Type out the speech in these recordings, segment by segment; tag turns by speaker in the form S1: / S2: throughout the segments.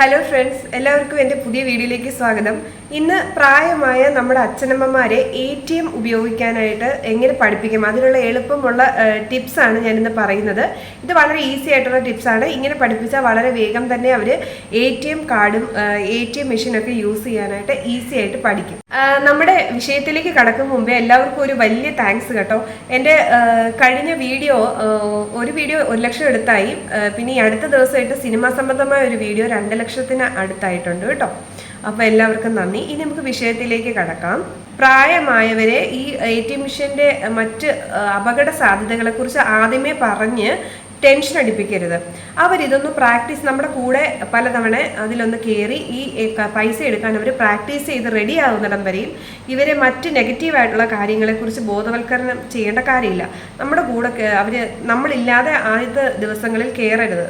S1: Hello friends എല്ലാവർക്കും എന്റെ പുതിയ വീഡിയോയിലേക്ക് സ്വാഗതം. ഇന്ന് പ്രായമായ നമ്മുടെ അച്ഛനമ്മമാരെ എ ടി എം ഉപയോഗിക്കാനായിട്ട് എങ്ങനെ പഠിപ്പിക്കും? അതിനുള്ള എളുപ്പമുള്ള ടിപ്സാണ് ഇന്ന് പറയുന്നത്. ഇത് വളരെ ഈസി ആയിട്ടുള്ള ടിപ്സാണ് ഇങ്ങനെ പഠിപ്പിച്ചാൽ വളരെ വേഗം തന്നെ അവർ എ ടി എം കാർഡും എ ടി എം മെഷീനൊക്കെ യൂസ് ചെയ്യാനായിട്ട് ഈസി ആയിട്ട് പഠിക്കും. നമ്മുടെ വിഷയത്തിലേക്ക് കടക്കും മുമ്പേ എല്ലാവർക്കും ഒരു വലിയ താങ്ക്സ് കേട്ടോ. എന്റെ കഴിഞ്ഞ വീഡിയോ ഒരു വീഡിയോ ഒരു ലക്ഷം എടുത്തായി. പിന്നെ ഈ അടുത്ത ദിവസമായിട്ട് സിനിമാ സംബന്ധമായ ഒരു വീഡിയോ രണ്ട് ലക്ഷത്തിന് അടുത്തായിട്ടുണ്ട് കേട്ടോ. അപ്പോൾ എല്ലാവർക്കും നന്ദി. ഇനി നമുക്ക് വിഷയത്തിലേക്ക് കടക്കാം. പ്രായമായവരെ ഈ എ ടി മിഷന്റെ മറ്റ് അപകട സാധ്യതകളെക്കുറിച്ച് ആദ്യമേ പറഞ്ഞ് ടെൻഷൻ അടിപ്പിക്കരുത്. അവരിതൊന്ന് പ്രാക്ടീസ് നമ്മുടെ കൂടെ പലതവണ അതിലൊന്ന് കയറി ഈ പൈസ എടുക്കാൻ അവർ പ്രാക്ടീസ് ചെയ്ത് റെഡി ആകുന്നിടം വരെയും ഇവരെ മറ്റ് നെഗറ്റീവായിട്ടുള്ള കാര്യങ്ങളെക്കുറിച്ച് ബോധവൽക്കരണം ചെയ്യേണ്ട കാര്യമില്ല. നമ്മുടെ കൂടെ അവർ നമ്മളില്ലാതെ ആദ്യത്തെ ദിവസങ്ങളിൽ കയറരുത്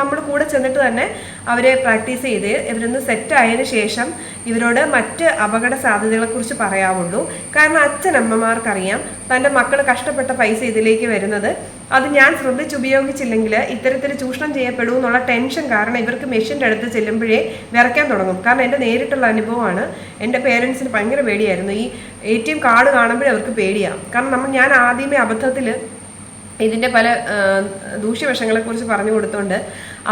S1: നമ്മുടെ കൂടെ ചെന്നിട്ട് തന്നെ അവരെ പ്രാക്ടീസ് ചെയ്ത് ഇവരൊന്ന് സെറ്റ് ആയതിനു ശേഷം ഇവരോട് മറ്റ് അപകട സാധ്യതകളെക്കുറിച്ച് പറയാവുള്ളൂ. കാരണം അച്ഛനമ്മമാർക്കറിയാം തന്റെ മക്കൾ കഷ്ടപ്പെട്ട പൈസ ഇതിലേക്ക് വരുന്നത്. അത് ഞാൻ ശ്രദ്ധിച്ച് ഉപയോഗിച്ചില്ലെങ്കിൽ ഇത്തരത്തിൽ ചൂഷണം ചെയ്യപ്പെടും എന്നുള്ള ടെൻഷൻ കാരണം ഇവർക്ക് മെഷീന്റെ അടുത്ത് ചെല്ലുമ്പോഴേ വിറയ്ക്കാൻ തുടങ്ങും. കാരണം എന്റെ നേരിട്ടുള്ള അനുഭവമാണ്. എന്റെ പേരൻസിന് ഭയങ്കര പേടിയായിരുന്നു. ഈ എ ടി എം കാർഡ് കാണുമ്പോഴേ അവർക്ക് പേടിയാണ് കാരണം നമ്മൾ ഞാൻ ആദ്യമേ അബദ്ധത്തിൽ ഇതിന്റെ പല ദൂഷ്യവശങ്ങളെക്കുറിച്ച് പറഞ്ഞു കൊടുത്തുകൊണ്ട്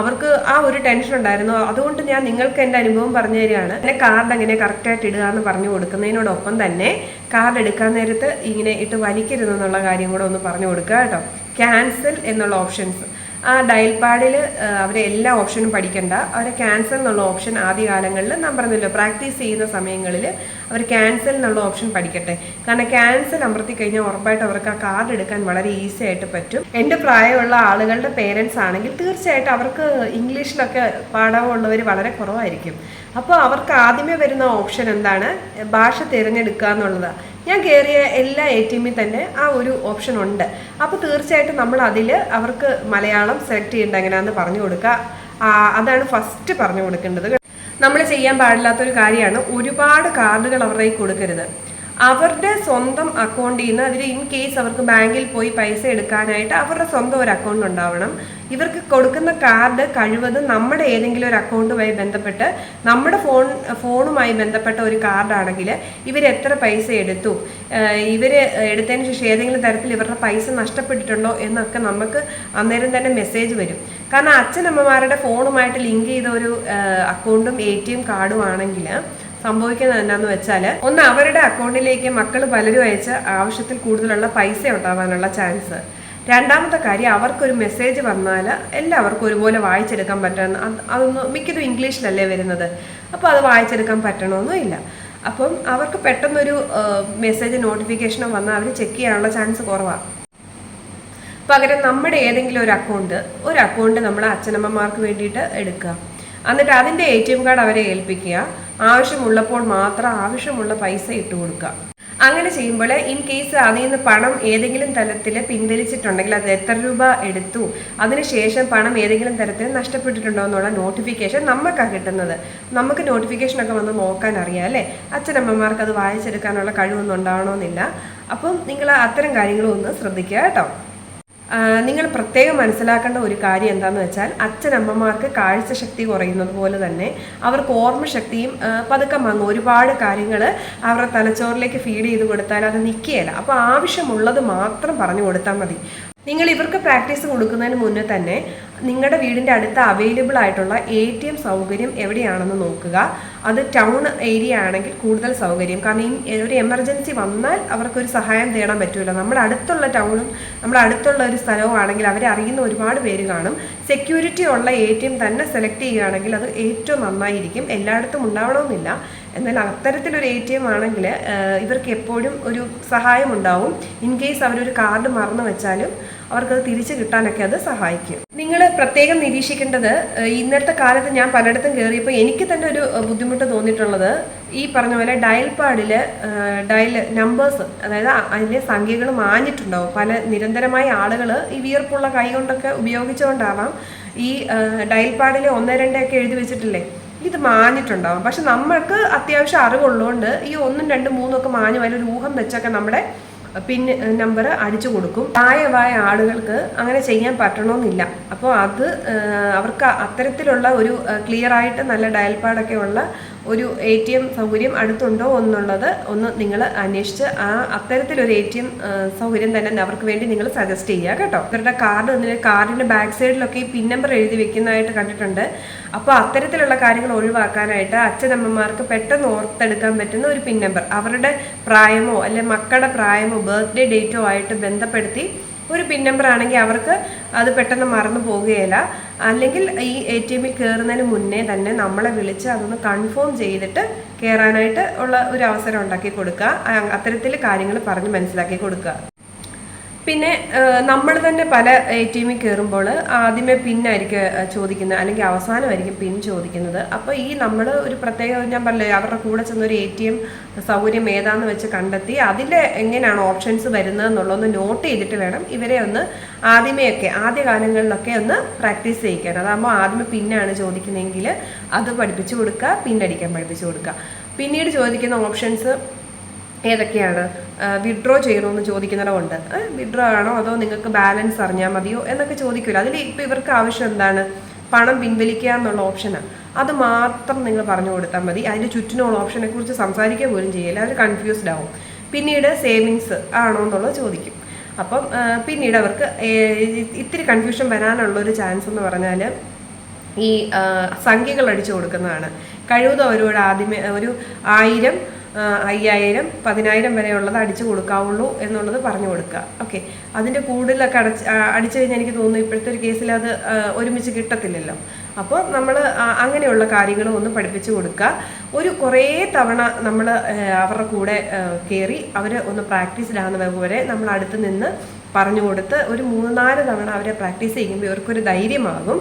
S1: അവർക്ക് ആ ഒരു ടെൻഷൻ ഉണ്ടായിരുന്നു. അതുകൊണ്ട് ഞാൻ നിങ്ങൾക്ക് എന്റെ അനുഭവം പറഞ്ഞു തരികയാണ്. എന്റെ കാർഡ് എങ്ങനെ കറക്റ്റായിട്ട് ഇടുക എന്ന് പറഞ്ഞു കൊടുക്കുന്നതിനോടൊപ്പം തന്നെ കാർഡ് എടുക്കാൻ നേരത്ത് ഇങ്ങനെ ഇട്ട് വലിക്കരുതെന്നുള്ള കാര്യം കൂടെ ഒന്ന് പറഞ്ഞു കൊടുക്കുക കേട്ടോ. ക്യാൻസൽ എന്നുള്ള ഓപ്ഷൻസ് ആ ഡയൽ പാഡിൽ അവരെ എല്ലാ ഓപ്ഷനും പഠിക്കണ്ട. അവരെ ക്യാൻസൽ എന്നുള്ള ഓപ്ഷൻ ആദ്യ കാലങ്ങളിൽ ഞാൻ പറഞ്ഞല്ലോ പ്രാക്ടീസ് ചെയ്യുന്ന സമയങ്ങളിൽ അവർ ക്യാൻസൽ എന്നുള്ള ഓപ്ഷൻ പഠിക്കട്ടെ. കാരണം ക്യാൻസൽ അമർത്തി കഴിഞ്ഞാൽ ഉറപ്പായിട്ട് അവർക്ക് ആ കാർഡ് എടുക്കാൻ വളരെ ഈസി ആയിട്ട് പറ്റും. എന്റെ പ്രായമുള്ള ആളുകളുടെ പേരൻസ് ആണെങ്കിൽ തീർച്ചയായിട്ടും അവർക്ക് ഇംഗ്ലീഷിലൊക്കെ പാഠമുള്ളവർ വളരെ കുറവായിരിക്കും. അപ്പോൾ അവർക്ക് ആദ്യമേ വരുന്ന ഓപ്ഷൻ എന്താണ്? ഭാഷ തിരഞ്ഞെടുക്കുക എന്നുള്ളത്. ഞാൻ കയറിയ എല്ലാ എ ടി എമ്മിൽ തന്നെ ആ ഒരു ഓപ്ഷൻ ഉണ്ട്. അപ്പോൾ തീർച്ചയായിട്ടും നമ്മൾ അതിൽ അവർക്ക് മലയാളം സെലക്ട് ചെയ്യേണ്ട എങ്ങനെയാണെന്ന് പറഞ്ഞു കൊടുക്കുക. അതാണ് ഫസ്റ്റ് പറഞ്ഞു കൊടുക്കേണ്ടത്. നമ്മൾ ചെയ്യാൻ പാടില്ലാത്തൊരു കാര്യമാണ് ഒരുപാട് കാർഡുകൾ അവരുടെ കൊടുക്കരുത്. അവരുടെ സ്വന്തം അക്കൗണ്ടിൽ നിന്ന് അതിൽ ഇൻ കേസ് അവർക്ക് ബാങ്കിൽ പോയി പൈസ എടുക്കാനായിട്ട് അവരുടെ സ്വന്തം ഒരു അക്കൗണ്ട് ഉണ്ടാവണം. ഇവർക്ക് കൊടുക്കുന്ന കാർഡ് കഴിവതും നമ്മുടെ ഏതെങ്കിലും ഒരു അക്കൗണ്ടുമായി ബന്ധപ്പെട്ട് നമ്മുടെ ഫോൺ ഫോണുമായി ബന്ധപ്പെട്ട ഒരു കാർഡാണെങ്കിൽ ഇവർ എത്ര പൈസ എടുത്തു? ഇവർ എടുത്തതിന് ശേഷം ഏതെങ്കിലും തരത്തിൽ ഇവരുടെ പൈസ നഷ്ടപ്പെട്ടിട്ടുണ്ടോ എന്നൊക്കെ നമുക്ക് അന്നേരം തന്നെ മെസ്സേജ് വരും. കാരണം അച്ഛനമ്മമാരുടെ ഫോണുമായിട്ട് ലിങ്ക് ചെയ്ത ഒരു അക്കൗണ്ടും എ ടി എം കാർഡും ആണെങ്കിൽ സംഭവിക്കുന്നത് എന്താണെന്ന് വെച്ചാൽ ഒന്ന് അവരുടെ അക്കൗണ്ടിലേക്ക് മക്കൾ പലരും അയച്ച ആവശ്യത്തിൽ കൂടുതലുള്ള പൈസ ഉണ്ടാവാനുള്ള ചാൻസ് രണ്ടാമത്തെ കാര്യം അവർക്കൊരു മെസ്സേജ് വന്നാൽ എല്ലാവർക്കും ഒരുപോലെ വായിച്ചെടുക്കാൻ പറ്റണം. അതൊന്നും മിക്കതും ഇംഗ്ലീഷിലല്ലേ വരുന്നത്. അപ്പോൾ അത് വായിച്ചെടുക്കാൻ പറ്റണമെന്നില്ല അപ്പം അവർക്ക് പെട്ടെന്നൊരു മെസ്സേജ് നോട്ടിഫിക്കേഷനോ വന്നാൽ അവർ ചെക്ക് ചെയ്യാനുള്ള ചാൻസ് കുറവാണ് പകരം നമ്മുടെ ഏതെങ്കിലും ഒരു അക്കൗണ്ട് ഒരു അക്കൗണ്ട് നമ്മൾ അച്ഛനമ്മമാർക്ക് വേണ്ടിയിട്ട് എടുക്കുക. എന്നിട്ട് അതിന്റെ എ ടി എം കാർഡ് അവരെ ഏൽപ്പിക്കുക. ആവശ്യമുള്ളപ്പോൾ മാത്രം ആവശ്യമുള്ള പൈസ ഇട്ട് കൊടുക്കുക അങ്ങനെ ചെയ്യുമ്പോൾ ഇൻ കേസ് അതിൽ നിന്ന് പണം ഏതെങ്കിലും തരത്തിൽ പിൻവലിച്ചിട്ടുണ്ടെങ്കിൽ അത് എത്ര രൂപ എടുത്തു? അതിനുശേഷം പണം ഏതെങ്കിലും തരത്തിൽ നഷ്ടപ്പെട്ടിട്ടുണ്ടോ എന്നുള്ള നോട്ടിഫിക്കേഷൻ നമുക്കാണ് കിട്ടുന്നത്. നമുക്ക് നോട്ടിഫിക്കേഷനൊക്കെ വന്ന് നോക്കാൻ അറിയാം അല്ലേ? അച്ഛനമ്മമാർക്ക് അത് വായിച്ചെടുക്കാനുള്ള കഴിവൊന്നും ഉണ്ടാവണമെന്നില്ല അപ്പം നിങ്ങൾ അത്തരം കാര്യങ്ങളും ഒന്ന് ശ്രദ്ധിക്കുക കേട്ടോ. നിങ്ങൾ പ്രത്യേകം മനസ്സിലാക്കേണ്ട ഒരു കാര്യം എന്താണെന്ന് വെച്ചാൽ അച്ഛനമ്മമാർക്ക് കാഴ്ചശക്തി കുറയുന്നത് പോലെ തന്നെ അവർക്ക് ഓർമ്മശക്തിയും പതുക്കം മങ്ങും. ഒരുപാട് കാര്യങ്ങൾ അവരുടെ തലച്ചോറിലേക്ക് ഫീഡ് ചെയ്ത് കൊടുത്താൽ അത് നിൽക്കുകയില്ല. അപ്പോൾ ആവശ്യമുള്ളത് മാത്രം പറഞ്ഞു കൊടുത്താൽ മതി. നിങ്ങൾ ഇവർക്ക് പ്രാക്ടീസ് കൊടുക്കുന്നതിന് മുന്നേ തന്നെ നിങ്ങളുടെ വീടിന്റെ അടുത്ത് അവൈലബിൾ ആയിട്ടുള്ള എ ടി എം സൗകര്യം എവിടെയാണെന്ന് നോക്കുക. അത് ടൗൺ ഏരിയ ആണെങ്കിൽ കൂടുതൽ സൗകര്യം. കാരണം ഈ ഒരു എമർജൻസി വന്നാൽ അവർക്കൊരു സഹായം തേടാൻ പറ്റില്ല നമ്മുടെ അടുത്തുള്ള ടൗണും നമ്മുടെ അടുത്തുള്ള ഒരു സ്ഥലവും ആണെങ്കിൽ അവരെ അറിയുന്ന ഒരുപാട് പേര് കാണും. സെക്യൂരിറ്റി ഉള്ള എം തന്നെ സെലക്ട് ചെയ്യുകയാണെങ്കിൽ അത് ഏറ്റവും നന്നായിരിക്കും. എല്ലായിടത്തും ഉണ്ടാവണമെന്നില്ല. എന്നാൽ അത്തരത്തിലൊരു എ ടി എം ആണെങ്കിൽ ഇവർക്ക് എപ്പോഴും ഒരു സഹായം ഉണ്ടാവും ഇൻ കേസ് അവരൊരു കാർഡ് മറന്നു വെച്ചാലും അവർക്കത് തിരിച്ചു കിട്ടാനൊക്കെ അത് സഹായിക്കും. നിങ്ങൾ പ്രത്യേകം നിരീക്ഷിക്കേണ്ടത് ഇന്നത്തെ കാലത്ത് ഞാൻ പലയിടത്തും കയറിയപ്പോൾ എനിക്ക് തന്നെ ഒരു ബുദ്ധിമുട്ട് തോന്നിയിട്ടുള്ളത് ഈ പറഞ്ഞ പോലെ ഡയൽ പാഡിൽ ഡയൽ നമ്പേഴ്സ് അതായത് അതിന്റെ സംഖ്യകൾ മാഞ്ഞിട്ടുണ്ടാവും. പല നിരന്തരമായ ആളുകൾ ഈ വിയർപ്പുള്ള കൈ കൊണ്ടൊക്കെ ഉപയോഗിച്ചുകൊണ്ടാവാം ഈ ഡയൽ പാഡിൽ ഒന്ന് രണ്ടൊക്കെ എഴുതി വെച്ചിട്ടില്ലേ? ഇത് മാഞ്ഞിട്ടുണ്ടാവും. പക്ഷെ നമ്മൾക്ക് അത്യാവശ്യം അറിവുള്ളതുകൊണ്ട് ഈ ഒന്നും രണ്ടും മൂന്നും ഒക്കെ മാഞ്ഞു അതിലൊരു ഊഹം വെച്ചൊക്കെ നമ്മുടെ പിൻ നമ്പർ അടിച്ചു കൊടുക്കും. പ്രായമായ ആളുകൾക്ക് അങ്ങനെ ചെയ്യാൻ പറ്റണമെന്നില്ല അപ്പോൾ അത് അവർക്ക് അത്തരത്തിലുള്ള ഒരു ക്ലിയർ ആയിട്ട് നല്ല ഡയൽപാഡൊക്കെ ഉള്ള ഒരു എ ടി എം സൗകര്യം അടുത്തുണ്ടോ എന്നുള്ളത് ഒന്ന് നിങ്ങൾ അന്വേഷിച്ച് ആ അത്തരത്തിലൊരു എ ടി എം സൗകര്യം തന്നെ അവർക്ക് വേണ്ടി നിങ്ങൾ സജസ്റ്റ് ചെയ്യുക കേട്ടോ. ഇവരുടെ കാർഡ് എന്നിട്ട് കാർഡിന്റെ ബാക്ക് സൈഡിലൊക്കെ ഈ പിൻ നമ്പർ എഴുതി വെക്കുന്നതായിട്ട് കണ്ടിട്ടുണ്ട്. അപ്പോൾ അത്തരത്തിലുള്ള കാര്യങ്ങൾ ഒഴിവാക്കാനായിട്ട് അച്ഛനമ്മമാർക്ക് പെട്ടെന്ന് ഓർത്തെടുക്കാൻ പറ്റുന്ന ഒരു പിൻ നമ്പർ അവരുടെ പ്രായമോ അല്ലെ മക്കളുടെ പ്രായമോ ബർത്ത്ഡേ ഡേറ്റോ ആയിട്ട് ബന്ധപ്പെടുത്തി ഒരു പിൻ നമ്പർ ആണെങ്കിൽ അവർക്ക് അത് പെട്ടെന്ന് മറന്നു പോകുകയില്ല അല്ലെങ്കിൽ ഈ എ ടി എമ്മിൽ കയറുന്നതിന് മുന്നേ തന്നെ നമ്മളെ വിളിച്ച് അതൊന്ന് കൺഫേം ചെയ്തിട്ട് കയറാനായിട്ട് ഉള്ള ഒരു അവസരം ഉണ്ടാക്കി കൊടുക്കുക. അത്തരത്തിൽ കാര്യങ്ങൾ പറഞ്ഞ് മനസ്സിലാക്കി കൊടുക്കുക. പിന്നെ നമ്മൾ തന്നെ പല എ ടി എമ്മിൽ കയറുമ്പോൾ ആദ്യമേ പിന്നായിരിക്കും ചോദിക്കുന്നത്. അല്ലെങ്കിൽ അവസാനമായിരിക്കും പിൻ ചോദിക്കുന്നത്. അപ്പോൾ ഈ നമ്മൾ ഒരു പ്രത്യേക ഞാൻ പറഞ്ഞില്ലേ അവരുടെ കൂടെ ചെന്ന ഒരു എ ടി എം സൗകര്യം ഏതാന്ന് വെച്ച് കണ്ടെത്തി അതിന്റെ എങ്ങനെയാണ് ഓപ്ഷൻസ് വരുന്നത് എന്നുള്ളതൊന്ന് നോട്ട് ചെയ്തിട്ട് വേണം ഇവരെ ഒന്ന് ആദ്യമേയൊക്കെ ആദ്യ കാലങ്ങളിലൊക്കെ ഒന്ന് പ്രാക്ടീസ് ചെയ്യിക്കാൻ. അതാകുമ്പോൾ ആദ്യമേ പിന്നാണ് ചോദിക്കുന്നതെങ്കിൽ അത് പഠിപ്പിച്ചു കൊടുക്കുക പിന്നടിക്കാൻ പഠിപ്പിച്ചു കൊടുക്കുക. പിന്നീട് ചോദിക്കുന്ന ഓപ്ഷൻസ് ഏതൊക്കെയാണ്? വിഡ്രോ ചെയ്യണമെന്ന് ചോദിക്കുന്നവരുണ്ട് വിഡ്രോ ആണോ അതോ നിങ്ങൾക്ക് ബാലൻസ് അറിഞ്ഞാൽ മതിയോ എന്നൊക്കെ ചോദിക്കില്ല അതിൽ ഇപ്പോൾ ഇവർക്ക് ആവശ്യം എന്താണ്? പണം പിൻവലിക്കുക എന്നുള്ള ഓപ്ഷനാണ് അത് മാത്രം നിങ്ങൾ പറഞ്ഞു കൊടുത്താൽ മതി. അതിന്റെ ചുറ്റിനുള്ള ഓപ്ഷനെ കുറിച്ച് സംസാരിക്കാൻ പോലും ചെയ്യില്ല. അവർ കൺഫ്യൂസ്ഡ് ആവും. പിന്നീട് സേവിങ്സ് ആണോ എന്നുള്ളത് ചോദിക്കും. അപ്പം പിന്നീട് അവർക്ക് ഇത്തിരി കൺഫ്യൂഷൻ വരാനുള്ള ഒരു ചാൻസ് എന്ന് പറഞ്ഞാൽ ഈ സംഖ്യകൾ അടിച്ചു കൊടുക്കുന്നതാണ്. കഴിവതും അവരോട് ആദ്യമേ ഒരു ആയിരം അയ്യായിരം പതിനായിരം വരെയുള്ളത് അടിച്ചു കൊടുക്കാവുള്ളൂ എന്നുള്ളത് പറഞ്ഞു കൊടുക്കുക. ഓക്കെ അതിന്റെ കൂടുതലൊക്കെ അടച്ച് അടിച്ചു കഴിഞ്ഞാൽ എനിക്ക് തോന്നുന്നു ഇപ്പോഴത്തെ ഒരു കേസിൽ അത് ഒരുമിച്ച് കിട്ടത്തില്ലല്ലോ. അപ്പോൾ നമ്മൾ അങ്ങനെയുള്ള കാര്യങ്ങളും ഒന്ന് പഠിപ്പിച്ചു കൊടുക്കുക. ഒരു കുറേ തവണ നമ്മൾ അവരുടെ കൂടെ കയറി അവർ ഒന്ന് പ്രാക്ടീസ് ആകുന്ന വരെ നമ്മൾ അടുത്ത് നിന്ന് പറഞ്ഞു കൊടുത്ത് ഒരു മൂന്ന് നാല് തവണ അവരെ പ്രാക്ടീസ് ചെയ്യുമ്പോൾ ഇവർക്കൊരു ധൈര്യമാകും.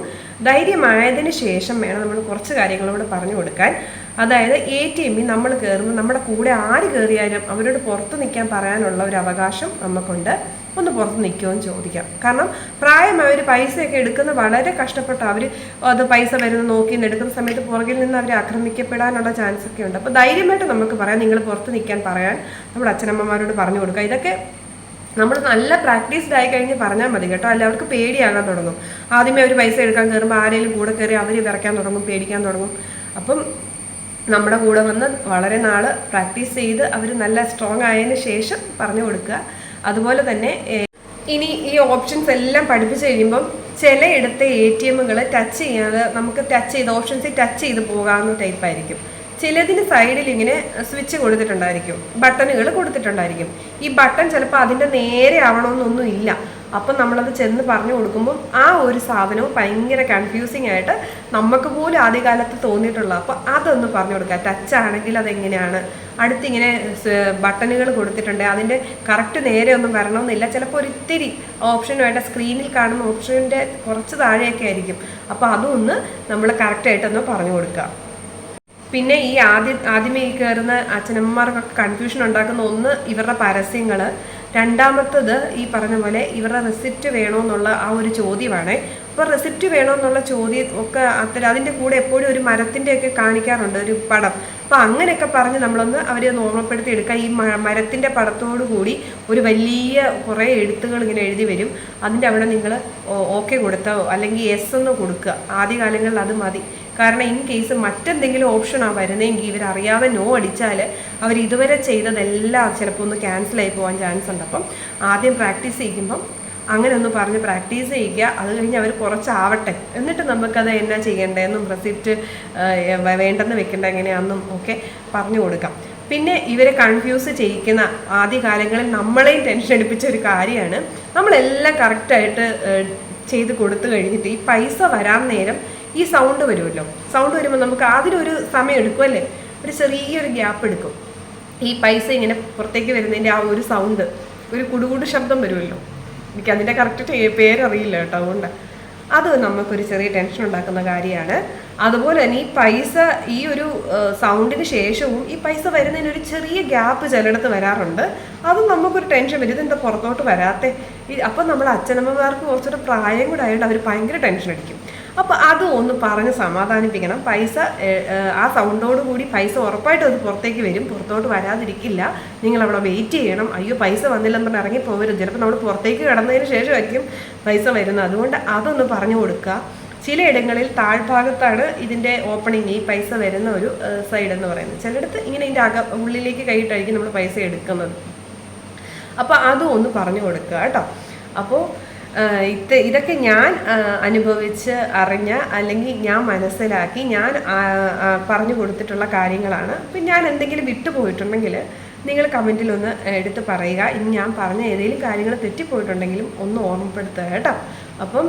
S1: ധൈര്യമായതിന് ശേഷം വേണം നമ്മൾ കുറച്ച് കാര്യങ്ങളോട് പറഞ്ഞു കൊടുക്കാൻ. അതായത് എ ടി എമ്മിൽ നമ്മൾ കയറുമ്പോൾ നമ്മുടെ കൂടെ ആര് കയറിയാലും അവരോട് പുറത്ത് നിൽക്കാൻ പറയാനുള്ള ഒരു അവകാശം നമുക്കുണ്ട്. ഒന്ന് പുറത്ത് നിൽക്കുമെന്ന് ചോദിക്കാം. കാരണം പ്രായം അവർ പൈസയൊക്കെ എടുക്കുന്ന വളരെ കഷ്ടപ്പെട്ട അവർ അത് പൈസ വരുന്ന നോക്കി എടുക്കുന്ന സമയത്ത് പുറകിൽ നിന്ന് അവർ ആക്രമിക്കപ്പെടാനുള്ള ചാൻസ് ഒക്കെ ഉണ്ട്. അപ്പോൾ ധൈര്യമായിട്ട് നമുക്ക് പറയാം. നിങ്ങൾ പുറത്ത് നിൽക്കാൻ പറയാൻ നമ്മുടെ അച്ഛനമ്മമാരോട് പറഞ്ഞു കൊടുക്കുക. ഇതൊക്കെ നമ്മൾ നല്ല പ്രാക്ടീസ്ഡ് ആയി കഴിഞ്ഞ് പറഞ്ഞാൽ മതി കേട്ടോ. അല്ല അവർക്ക് പേടിയാകാൻ തുടങ്ങും. ആദ്യമേ അവർ പൈസ എടുക്കാൻ കയറുമ്പോൾ ആരെങ്കിലും കൂടെ കയറി അവർ വിറയ്ക്കാൻ തുടങ്ങും പേടിക്കാൻ തുടങ്ങും. അപ്പം നമ്മുടെ കൂടെ വന്ന് വളരെ നാൾ പ്രാക്ടീസ് ചെയ്ത് അവർ നല്ല സ്ട്രോങ് ആയതിന് ശേഷം പറഞ്ഞു കൊടുക്കുക. അതുപോലെ തന്നെ ഇനി ഈ ഓപ്ഷൻസ് എല്ലാം പഠിപ്പിച്ച് കഴിയുമ്പം ചിലയിടത്തെ എ ടി എമ്മുകൾ ടച്ച് ചെയ്യാതെ നമുക്ക് ടച്ച് ചെയ്ത് ഓപ്ഷൻസിൽ ടച്ച് ചെയ്ത് പോകാവുന്ന ടൈപ്പ് ആയിരിക്കും. ചിലതിന് സൈഡിൽ ഇങ്ങനെ സ്വിച്ച് കൊടുത്തിട്ടുണ്ടായിരിക്കും. ബട്ടണുകൾ കൊടുത്തിട്ടുണ്ടായിരിക്കും. ഈ ബട്ടൺ ചിലപ്പോൾ അതിന്റെ നേരെ ആവണമെന്നൊന്നും ഇല്ല അപ്പം നമ്മളത് ചെന്ന് പറഞ്ഞു കൊടുക്കുമ്പം ആ ഒരു സാധനവും ഭയങ്കര കൺഫ്യൂസിങ് ആയിട്ട് നമുക്ക് പോലും ആദ്യകാലത്ത് തോന്നിയിട്ടുള്ള അപ്പോൾ അതൊന്ന് പറഞ്ഞു കൊടുക്കുക ടച്ച് ആണെങ്കിൽ അതെങ്ങനെയാണ്? അടുത്തിങ്ങനെ ബട്ടണുകൾ കൊടുത്തിട്ടുണ്ട്. അതിന്റെ കറക്റ്റ് നേരെ ഒന്നും വരണമെന്നില്ല. ചിലപ്പോൾ ഒരു ഇത്തിരി ഓപ്ഷനുമായിട്ട് സ്ക്രീനിൽ കാണുന്ന ഓപ്ഷന്റെ കുറച്ച് താഴെയൊക്കെ ആയിരിക്കും. അപ്പോൾ അതൊന്ന് നമ്മൾ കറക്റ്റായിട്ടൊന്ന് പറഞ്ഞു കൊടുക്കുക പിന്നെ ഈ ആദ്യം ആദ്യമേ ഈ കയറുന്ന അച്ഛനമ്മമാർക്കൊക്കെ കൺഫ്യൂഷൻ ഉണ്ടാക്കുന്ന ഒന്ന് ഇവരുടെ പരസ്യങ്ങൾ രണ്ടാമത്തത് ഈ പറഞ്ഞ പോലെ ഇവരുടെ റെസിപ്റ്റ് വേണമെന്നുള്ള ആ ഒരു ചോദ്യമാണ്. അപ്പോൾ റെസിപ്റ്റ് വേണമെന്നുള്ള ചോദ്യം ഒക്കെ അത്തരം അതിന്റെ കൂടെ എപ്പോഴും ഒരു മരത്തിന്റെയൊക്കെ കാണിക്കാറുണ്ട് ഒരു പടം. അപ്പോൾ അങ്ങനെയൊക്കെ പറഞ്ഞ് നമ്മളൊന്ന് അവരെ ഓർമ്മപ്പെടുത്തി എടുക്കുക ഈ മരത്തിന്റെ കൂടി ഒരു വലിയ കുറേ എഴുത്തുകൾ ഇങ്ങനെ എഴുതി വരും. അതിന്റെ അവിടെ നിങ്ങൾ ഓക്കെ കൊടുത്തോ അല്ലെങ്കിൽ എസ് എന്ന് കൊടുക്കുക. ആദ്യകാലങ്ങളിൽ അത് മതി. കാരണം ഇൻ കേസ് മറ്റെന്തെങ്കിലും ഓപ്ഷനാണ് വരുന്നതെങ്കിൽ ഇവർ അറിയാതെ നോ അടിച്ചാൽ അവർ ഇതുവരെ ചെയ്തതെല്ലാം ചിലപ്പോൾ ഒന്ന് ക്യാൻസൽ ആയി പോകാൻ ചാൻസ് ഉണ്ട്. അപ്പം ആദ്യം പ്രാക്ടീസ് ചെയ്യുമ്പം അങ്ങനെ ഒന്ന് പറഞ്ഞ് പ്രാക്ടീസ് ചെയ്യുക. അത് കഴിഞ്ഞ് അവർ കുറച്ചാവട്ടെ. എന്നിട്ട് നമുക്കത് എന്നാ ചെയ്യേണ്ടതെന്നും റെസിപ്റ്റ് വേണ്ടെന്ന് വെക്കേണ്ട എങ്ങനെയാണെന്നും ഒക്കെ പറഞ്ഞു കൊടുക്കാം. പിന്നെ ഇവരെ കൺഫ്യൂസ് ചെയ്യിക്കുന്ന ആദ്യകാലങ്ങളിൽ നമ്മളെയും ടെൻഷൻ എടുപ്പിച്ച ഒരു കാര്യമാണ്. നമ്മളെല്ലാം കറക്റ്റായിട്ട് ചെയ്ത് കൊടുത്തു കഴിഞ്ഞിട്ട് ഈ പൈസ വരാൻ നേരം ഈ സൗണ്ട് വരുമല്ലോ. സൗണ്ട് വരുമ്പോൾ നമുക്ക് അതിനൊരു സമയം എടുക്കും അല്ലേ? ഒരു ചെറിയൊരു ഗ്യാപ്പ് എടുക്കും. ഈ പൈസ ഇങ്ങനെ പുറത്തേക്ക് വരുന്നതിന്റെ ആ ഒരു സൗണ്ട് ഒരു കുടുകുടു ശബ്ദം വരുമല്ലോ. എനിക്ക് അതിന്റെ കറക്റ്റ് പേരറിയില്ല കേട്ടോ അതുകൊണ്ട്. അത് നമുക്കൊരു ചെറിയ ടെൻഷൻ ഉണ്ടാക്കുന്ന കാര്യമാണ്. അതുപോലെ തന്നെ ഈ പൈസ ഈ ഒരു സൗണ്ടിന് ശേഷവും ഈ പൈസ വരുന്നതിന് ഒരു ചെറിയ ഗ്യാപ്പ് ചിലയിടത്ത് വരാറുണ്ട്. അതും നമുക്കൊരു ടെൻഷൻ വരും. ഇതെന്താ പുറത്തോട്ട് വരാത്തെ? അപ്പം നമ്മൾ അച്ഛനമ്മമാർക്ക് കുറച്ചുകൂടെ പ്രായം കൂടെ ആയതുകൊണ്ട് അവർ ഭയങ്കര ടെൻഷൻ അടിക്കും. അപ്പോൾ അതും ഒന്ന് പറഞ്ഞ് സമാധാനിപ്പിക്കണം. പൈസ ആ സൗണ്ടോട് കൂടി പൈസ ഉറപ്പായിട്ടും അത് പുറത്തേക്ക് വരും. പുറത്തോട്ട് വരാതിരിക്കില്ല. നിങ്ങൾ അവിടെ വെയിറ്റ് ചെയ്യണം. അയ്യോ പൈസ വന്നില്ലെന്ന് പറഞ്ഞ് ഇറങ്ങി പോകരുത് ചിലപ്പോൾ നമ്മൾ പുറത്തേക്ക് കിടന്നതിന് ശേഷമായിരിക്കും പൈസ വരുന്നത്. അതുകൊണ്ട് അതൊന്ന് പറഞ്ഞു കൊടുക്കുക. ചിലയിടങ്ങളിൽ താഴ്ഭാഗത്താണ് ഇതിന്റെ ഓപ്പണിങ് ഈ പൈസ വരുന്ന ഒരു സൈഡ് എന്ന് പറയുന്നത്. ചിലയിടത്ത് ഇങ്ങനെ ഇതിന്റെ അക ഉള്ളിലേക്ക് കൈയിട്ടായിരിക്കും നമ്മൾ പൈസ എടുക്കുന്നത്. അപ്പോൾ അതും ഒന്ന് പറഞ്ഞു കൊടുക്കുക കേട്ടോ. അപ്പോൾ ഇത് ഇതൊക്കെ ഞാൻ അനുഭവിച്ച് അറിഞ്ഞ അല്ലെങ്കിൽ ഞാൻ മനസ്സിലാക്കി ഞാൻ പറഞ്ഞു കൊടുത്തിട്ടുള്ള കാര്യങ്ങളാണ്. അപ്പം ഞാൻ എന്തെങ്കിലും വിട്ടുപോയിട്ടുണ്ടെങ്കിൽ നിങ്ങൾ കമന്റിൽ ഒന്ന് എടുത്ത് പറയുക. ഇനി ഞാൻ പറഞ്ഞ ഏതെങ്കിലും കാര്യങ്ങൾ തെറ്റിപ്പോയിട്ടുണ്ടെങ്കിലും ഒന്ന് ഓർമ്മപ്പെടുത്തുക കേട്ടോ. അപ്പം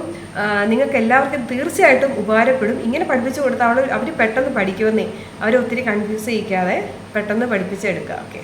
S1: നിങ്ങൾക്ക് എല്ലാവർക്കും തീർച്ചയായിട്ടും ഉപകാരപ്പെടും. ഇങ്ങനെ പഠിപ്പിച്ചു കൊടുത്താൽ അവർ പെട്ടെന്ന് പഠിക്കുമെന്നേ. അവരെ ഒത്തിരി കൺഫ്യൂസ് ചെയ്യിക്കാതെ പെട്ടെന്ന് പഠിപ്പിച്ചെടുക്കുക ഓക്കെ.